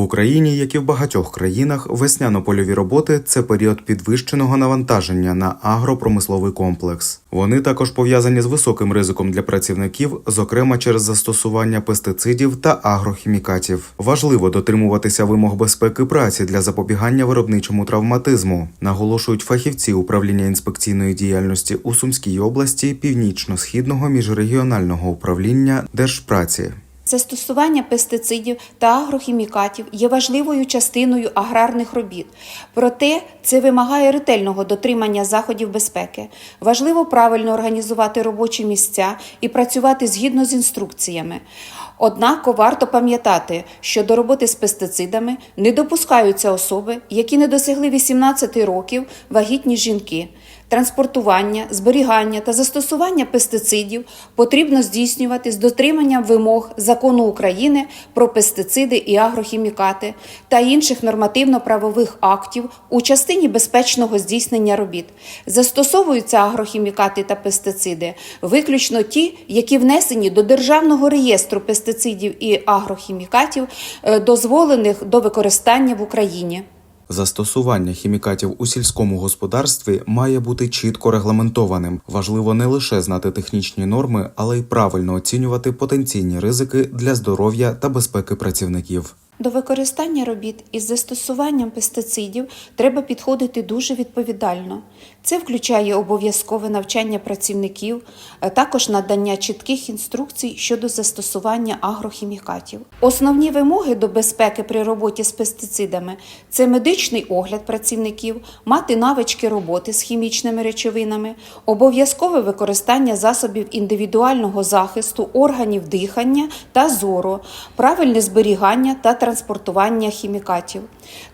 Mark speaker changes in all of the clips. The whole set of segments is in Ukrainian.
Speaker 1: В Україні, як і в багатьох країнах, весняно-польові роботи це період підвищеного навантаження на агропромисловий комплекс. Вони також пов'язані з високим ризиком для працівників, зокрема через застосування пестицидів та агрохімікатів. Важливо дотримуватися вимог безпеки праці для запобігання виробничому травматизму, наголошують фахівці управління інспекційної діяльності у Сумській області північно-східного міжрегіонального управління Держпраці.
Speaker 2: Застосування пестицидів та агрохімікатів є важливою частиною аграрних робіт. Проте це вимагає ретельного дотримання заходів безпеки. Важливо правильно організувати робочі місця і працювати згідно з інструкціями. Однак варто пам'ятати, що до роботи з пестицидами не допускаються особи, які не досягли 18 років, вагітні жінки. Транспортування, зберігання та застосування пестицидів потрібно здійснювати з дотриманням вимог закону України про пестициди і агрохімікати та інших нормативно-правових актів у частині безпечного здійснення робіт. Застосовуються агрохімікати та пестициди виключно ті, які внесені до Державного реєстру пестицидів і агрохімікатів, е, дозволених до використання в Україні.
Speaker 1: Застосування хімікатів у сільському господарстві має бути чітко регламентованим. Важливо не лише знати технічні норми, але й правильно оцінювати потенційні ризики для здоров'я та безпеки працівників.
Speaker 2: До використання робіт із застосуванням пестицидів треба підходити дуже відповідально. Це включає обов'язкове навчання працівників, а також надання чітких інструкцій щодо застосування агрохімікатів. Основні вимоги до безпеки при роботі з пестицидами це медичний огляд працівників, мати навички роботи з хімічними речовинами, обов'язкове використання засобів індивідуального захисту органів дихання та зору, правильне зберігання та транспортування хімікатів.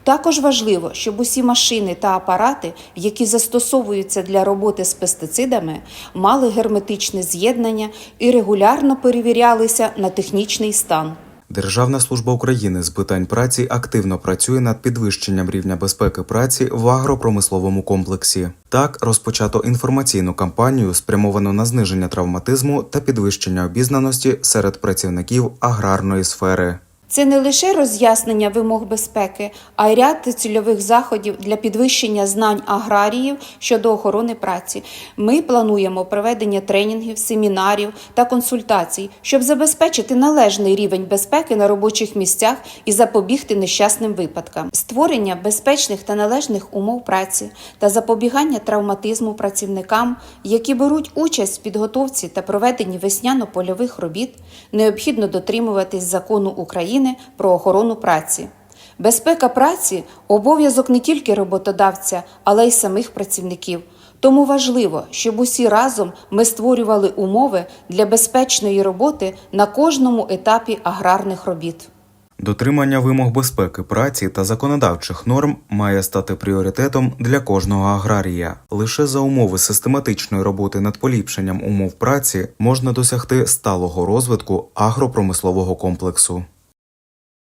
Speaker 2: Також важливо, щоб усі машини та апарати, які застосовуються для роботи з пестицидами, мали герметичне з'єднання і регулярно перевірялися на технічний стан.
Speaker 1: Державна служба України з питань праці активно працює над підвищенням рівня безпеки праці в агропромисловому комплексі. Так розпочато інформаційну кампанію, спрямовану на зниження травматизму та підвищення обізнаності серед працівників аграрної сфери.
Speaker 2: Це не лише роз'яснення вимог безпеки, а й ряд цільових заходів для підвищення знань аграріїв щодо охорони праці. Ми плануємо проведення тренінгів, семінарів та консультацій, щоб забезпечити належний рівень безпеки на робочих місцях і запобігти нещасним випадкам, створення безпечних та належних умов праці та запобігання травматизму працівникам, які беруть участь в підготовці та проведенні весняно-польових робіт, необхідно дотримуватись закону України про охорону праці. Безпека праці обов'язок не тільки роботодавця, але й самих працівників. Тому важливо, щоб усі разом ми створювали умови для безпечної роботи на кожному етапі аграрних робіт.
Speaker 1: Дотримання вимог безпеки праці та законодавчих норм має стати пріоритетом для кожного аграрія. Лише за умови систематичної роботи над поліпшенням умов праці можна досягти сталого розвитку агропромислового комплексу.